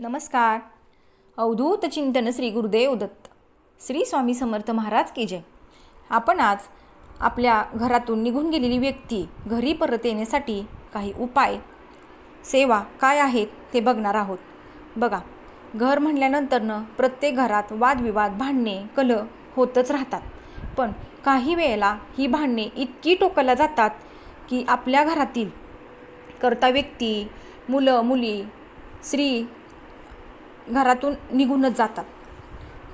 नमस्कार. अवधूत चिंतन श्री गुरुदेव दत्त. श्री स्वामी समर्थ महाराज की जय. आपण आज आपल्या घरातून निघून गेलेली व्यक्ती घरी परत येण्यासाठी काही उपाय सेवा काय आहेत ते बघणार आहोत. बघा घर म्हणल्यानंतरनं प्रत्येक घरात वादविवाद भांडणे कलह होतच राहतात. पण काही वेळेला ही भांडणे इतकी टोकला जातात की आपल्या घरातील कर्ता व्यक्ती मुलं मुली स्त्री घरातून निघूनच जातात.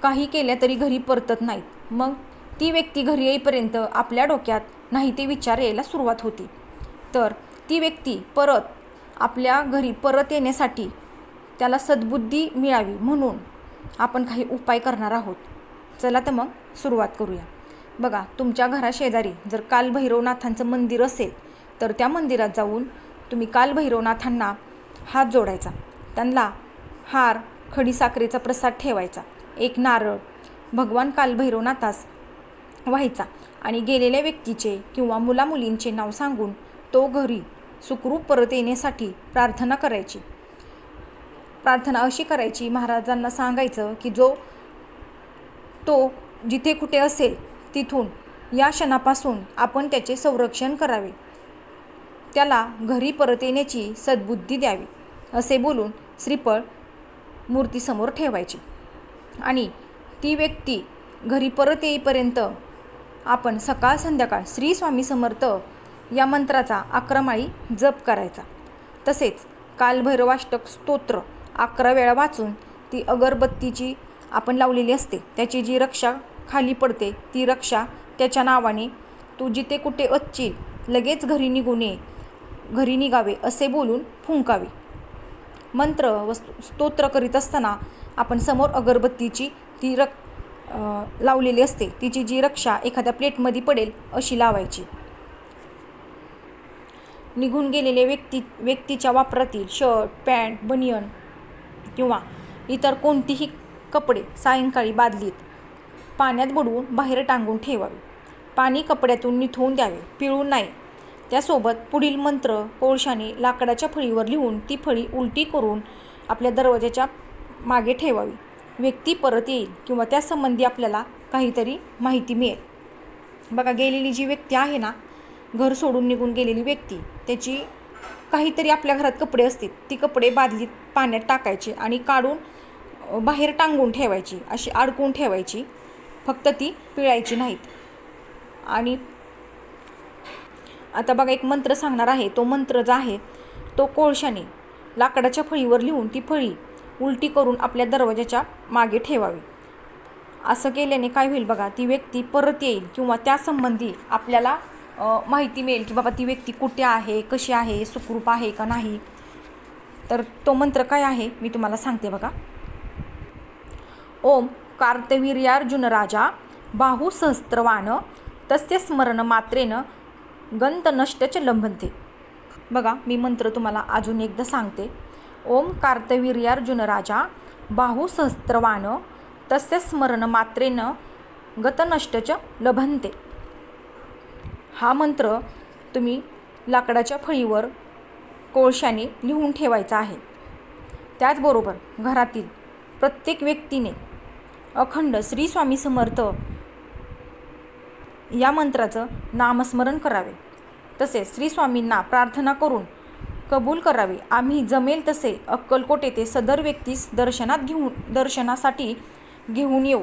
काही केल्या तरी घरी परतत नाहीत. मग ती व्यक्ती घरी येईपर्यंत आपल्या डोक्यात नाही ते विचार यायला सुरुवात होती. तर ती व्यक्ती परत आपल्या घरी परत येण्यासाठी त्याला सद्बुद्धी मिळावी म्हणून आपण काही उपाय करणार आहोत. चला तर मग सुरुवात करूया. बघा तुमच्या घराशेजारी जर कालभैरवनाथांचं मंदिर असेल तर त्या मंदिरात जाऊन तुम्ही कालभैरवनाथांना हात जोडायचा. त्यांना हार खडीसाखरेचा प्रसाद ठेवायचा. एक नारळ भगवान कालभैरवनाथास व्हायचा आणि गेलेल्या व्यक्तीचे किंवा मुलामुलींचे नाव सांगून तो घरी सुखरूप परत येण्यासाठी प्रार्थना करायची. प्रार्थना अशी करायची महाराजांना सांगायचं की जो तो जिथे कुठे असेल तिथून या क्षणापासून आपण त्याचे संरक्षण करावे. त्याला घरी परत येण्याची सद्बुद्धी द्यावी असे बोलून श्रीफळ मूर्तीसमोर ठेवायची. आणि ती व्यक्ती घरी परत येईपर्यंत आपण सकाळ संध्याकाळ श्री स्वामी समर्थ या मंत्राचा अकरामाळी जप करायचा. तसेच कालभैरवाष्टक स्तोत्र अकरा वेळा वाचून ती अगरबत्तीची आपण लावलेली असते त्याची जी रक्षा खाली पडते ती रक्षा त्याच्या नावाने तू जिथे कुठे अच्छील लगेच घरी निघून ये घरी निघावे असे बोलून फुंकावे. मंत्र व स्तोत्र करीत असताना आपण समोर अगरबत्तीची ती रक लावलेली असते. तिची जी रक्षा एखाद्या प्लेटमध्ये पडेल अशी लावायची. निघून गेलेले व्यक्ती व्यक्तीच्या वापरातील शर्ट पॅन्ट बनियन किंवा इतर कोणतीही कपडे सायंकाळी बादलीत पाण्यात बुडवून बाहेर टांगून ठेवावे. पाणी कपड्यातून निथवून द्यावे. पिळून नाही. त्यासोबत पुढील मंत्र कोळशाने लाकडाच्या फळीवर लिहून ती फळी उलटी करून आपल्या दरवाजाच्या मागे ठेवावी. व्यक्ती परत येईल किंवा त्यासंबंधी आपल्याला काहीतरी माहिती मिळेल. बघा गेलेली जी व्यक्ती आहे ना घर सोडून निघून गेलेली व्यक्ती त्याची काहीतरी आपल्या घरात कपडे असतील ती कपडे बादलीत पाण्यात टाकायचे आणि काढून बाहेर टांगून ठेवायची अशी अडकून ठेवायची. फक्त ती पिळायची नाहीत. आणि आता बघा एक मंत्र सांगणार आहे. तो मंत्र जो आहे तो कोळशाने लाकडाच्या फळीवर लिहून ती फळी उलटी करून आपल्या दरवाजाच्या मागे ठेवावी. असं केल्याने काय होईल बघा ती व्यक्ती परत येईल किंवा त्यासंबंधी आपल्याला माहिती मिळेल की बाबा ती व्यक्ती कुठे आहे कशी आहे सुखरूप आहे का नाही. तर तो मंत्र काय आहे मी तुम्हाला सांगते बघा. ओम कार्तवीर्यार्जुन राजा बाहू सहस्त्रवान तस्य स्मरण मात्रेनं गंत नष्टच लंभनते बघा मी मंत्र तुम्हाला अजून एकदा सांगते. ओम कार्तवीर्यार्जुन राजा बाहुसहस्त्रवान तस्य स्मरण मात्रेनं गतनष्टच लभंते हा मंत्र तुम्ही लाकडाच्या फळीवर कोळशाने लिहून ठेवायचा आहे. त्याचबरोबर घरातील प्रत्येक व्यक्तीने अखंड श्री स्वामी समर्थ या मंत्राचं नामस्मरण करावे. तसेच श्रीस्वामींना प्रार्थना करून कबूल करावे. आम्ही जमेल तसे अक्कलकोट येथे सदर व्यक्तीस दर्शनात घेऊन दर्शनासाठी घेऊन येऊ.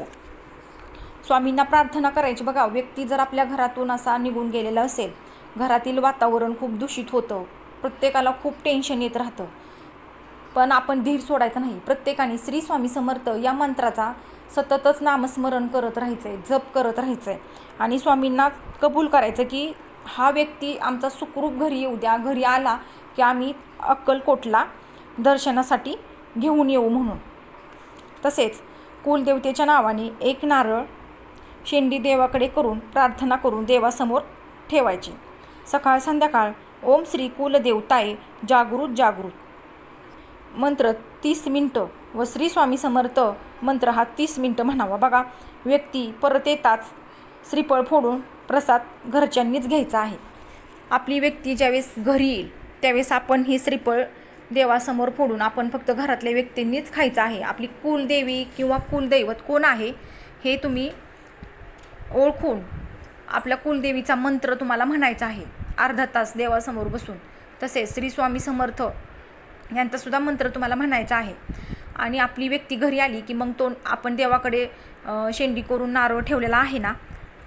स्वामींना प्रार्थना करायची. बघा व्यक्ती जर आपल्या घरातून असा निघून गेलेला असेल घरातील वातावरण खूप दूषित होतं. प्रत्येकाला खूप टेन्शन येत राहतं. पण आपण धीर सोडायचा नाही. प्रत्येकाने श्री स्वामी समर्थ या मंत्राचा सततच नामस्मरण करत राहायचं आहे जप करत राहायचं आहे आणि स्वामींना कबूल करायचं की हा व्यक्ती आमचा सुखरूप घरी येऊ द्या. घरी आला की आम्ही अक्कलकोटला दर्शनासाठी घेऊन येऊ म्हणून. तसेच कुलदेवतेच्या नावाने एक नारळ शेंडी देवाकडे करून प्रार्थना करून देवासमोर ठेवायची. सकाळ संध्याकाळ ओम श्री कुलदेवताय जागृत जागृत. मंत्र तीस मिनटं व श्री स्वामी समर्थ मंत्र हा तीस मिनटं म्हणावा. बघा व्यक्ती परत येताच श्रीफळ फोडून प्रसाद घरच्यांनीच घ्यायचा आहे. आपली व्यक्ती ज्यावेळेस घरी येईल त्यावेळेस आपण ही श्रीफळ देवासमोर फोडून आपण फक्त घरातल्या व्यक्तींनीच खायचं आहे. आपली कुलदेवी किंवा कुलदैवत कोण आहे हे तुम्ही ओळखून आपल्या कुलदेवीचा मंत्र तुम्हाला म्हणायचा आहे. अर्धा तास देवासमोर बसून तसेच श्री स्वामी समर्थ यांचासुद्धा मंत्र तुम्हाला म्हणायचा आहे. आणि आपली व्यक्ती घरी आली की मग तो आपण देवाकडे शेंडी करून नारळ ठेवलेला आहे ना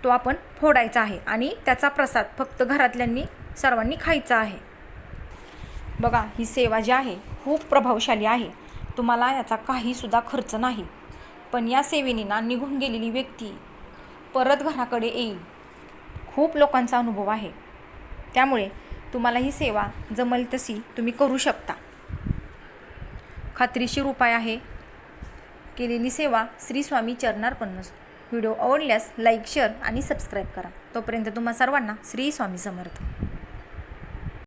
तो आपण फोडायचा आहे. आणि त्याचा प्रसाद फक्त घरातल्यांनी सर्वांनी खायचा आहे. बघा ही सेवा जी आहे खूप प्रभावशाली आहे. तुम्हाला याचा काहीसुद्धा खर्च नाही. पण या सेवेने ना निघून गेलेली व्यक्ती परत घराकडे येईल. खूप लोकांचा अनुभव आहे. त्यामुळे तुम्हाला ही सेवा जमल तशी तुम्ही करू शकता. खात्रीशीर उपाय आहे. केलेली सेवा श्री स्वामी चरणार्पण नसतो व्हिडिओ आवडल्यास लाईक शेअर आणि सबस्क्राईब करा. तोपर्यंत तुम्हा सर्वांना श्री स्वामी समर्थ.